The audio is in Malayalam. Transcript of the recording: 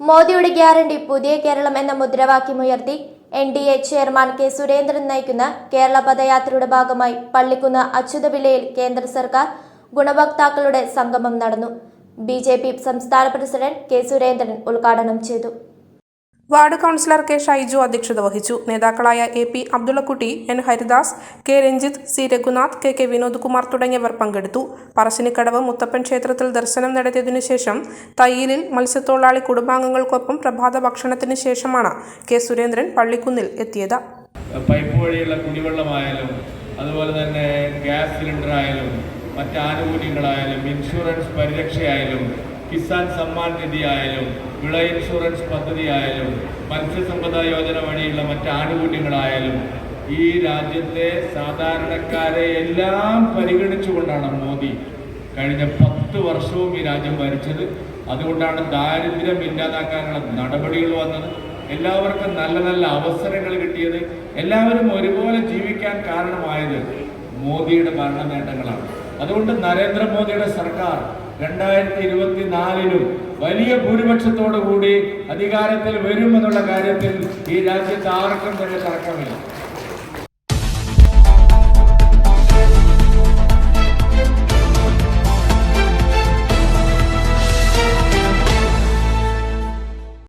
മോദിയുടെ ഗ്യാരണ്ടി പുതിയ കേരളം എന്ന മുദ്രാവാക്യമുയർത്തി N D A chairman K Surendran നയിക്കുന്ന കേരള പദയാത്രയുടെ ഭാഗമായി പള്ളിക്കുന്ന് അച്യുതവില്ലയിൽ കേന്ദ്ര സർക്കാർ ഗുണഭോക്താക്കളുടെ സംഗമം നടന്നു. ബി സംസ്ഥാന പ്രസിഡന്റ് കെ സുരേന്ദ്രൻ ഉദ്ഘാടനം ചെയ്തു. വാർഡ് കൗൺസിലർ കെ ഷൈജു അധ്യക്ഷത വഹിച്ചു. നേതാക്കളായ A P Abdullakutty N Haridas K Ranjith C Raghunath K K Vinod Kumar തുടങ്ങിയവർ പങ്കെടുത്തു. പറശ്ശിനിക്കടവ് മുത്തപ്പൻ ക്ഷേത്രത്തിൽ ദർശനം നടത്തിയതിനു ശേഷം തയ്യിലിൽ മത്സ്യത്തൊഴിലാളി കുടുംബാംഗങ്ങൾക്കൊപ്പം പ്രഭാത ഭക്ഷണത്തിന് ശേഷമാണ് കെ സുരേന്ദ്രൻ പള്ളിക്കുന്നിൽ എത്തിയത്. പൈപ്പ് വഴിയുള്ള കുടിവെള്ളമായാലും അതുപോലെ തന്നെ ഗ്യാസ് സിലിണ്ടറായാലും മറ്റ് ആനുകൂല്യങ്ങളായാലും ഇൻഷുറൻസ് പരിരക്ഷയായാലും കിസാൻ സമ്മാൻ നിധി ആയാലും വിള ഇൻഷുറൻസ് പദ്ധതി ആയാലും മത്സ്യസമ്പദ യോജന വഴിയുള്ള മറ്റ് ആനുകൂല്യങ്ങളായാലും ഈ രാജ്യത്തെ സാധാരണക്കാരെ എല്ലാം പരിഗണിച്ചുകൊണ്ടാണ് മോദി കഴിഞ്ഞ പത്ത് വർഷവും ഈ രാജ്യം ഭരിച്ചത്. അതുകൊണ്ടാണ് ദാരിദ്ര്യം ഇല്ലാതാക്കാനുള്ള നടപടികൾ വന്നത്. എല്ലാവർക്കും നല്ല നല്ല അവസരങ്ങൾ കിട്ടിയത്. എല്ലാവരും ഒരുപോലെ ജീവിക്കാൻ കാരണമായത് മോദിയുടെ ഭരണ നേട്ടങ്ങളാണ്. അതുകൊണ്ട് നരേന്ദ്രമോദിയുടെ സർക്കാർ രണ്ടായിരത്തി ഇരുപത്തിനാലിലും വലിയ ഭൂരിപക്ഷത്തോടു കൂടി അധികാരത്തിൽ വരുമെന്നുള്ള കാര്യത്തിൽ ഈ രാജ്യത്ത് ആർക്കും തന്നെ തർക്കമില്ല.